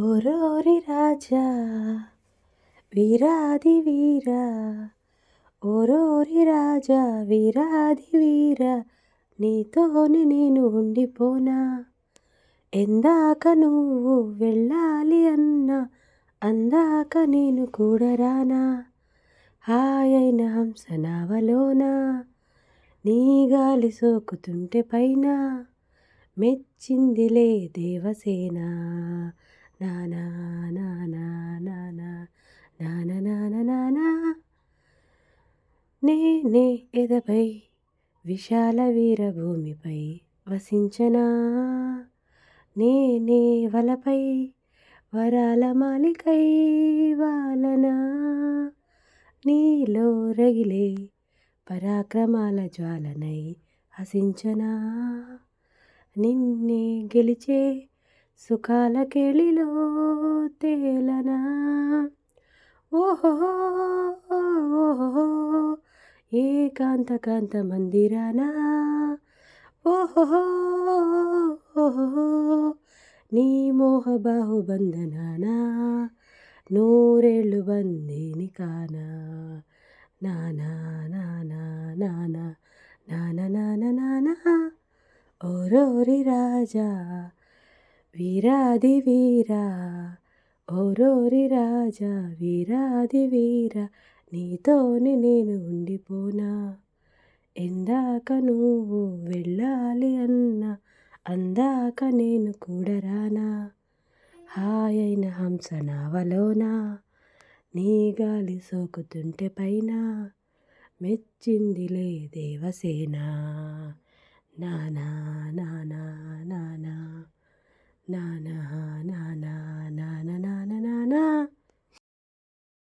ఓరోరి రాజా వీరాది వీరా. ఓరోరి రాజా వీరాది వీరా నీతోనే నేను ఉండిపోనా? ఎందాక నువ్వు వెళ్ళాలి అన్నా అందాక నేను కూడా రానా? హాయైన హంస నావలోన? నీ గాలి సోకుతుంటే పైన మెచ్చిందిలే దేవసేనా? నానా నానా నానా నానా నానా నానా నేనే ఎదపై విశాల వీరభూమిపై వసించనా నేనే వలపై వరాల మాలికై వాలనా నీలో రగిలే పరాక్రమాల జ్వాలనై హసించనా నిన్నే గెలిచే ಸುಖಾಲ ಕೇಳಿಲೋ ತೇಲನ ಓಹೋ ಓಹೋ ಏಕಾಂತ ಕಾಂತ ಮಂದಿರನ ಓಹೋ ಓಹೋ ನೀ ಮೋಹ ಬಾಹು ಬಂಧನನ ನೂರೇಳು ಬಂದಿನಿ ಕಾನ ನಾನಾ ನಾನಾ ನಾನಾ ನಾನಾ ನಾನಾ ನಾನಾ ಓರೋರಿ ರಾಜ వీరాది వీరా ఓరోరి రాజా వీరాది వీరా నీతోనే నేను ఉండిపోనా? ఎందాక నువ్వు వెళ్ళాలి అన్నా అందాక నేను కూడరానా హాయైన హంస నావలోనా? నీ గాలి సోకుతుంటే పైన? మెచ్చిందిలే దేవసేన. నానా.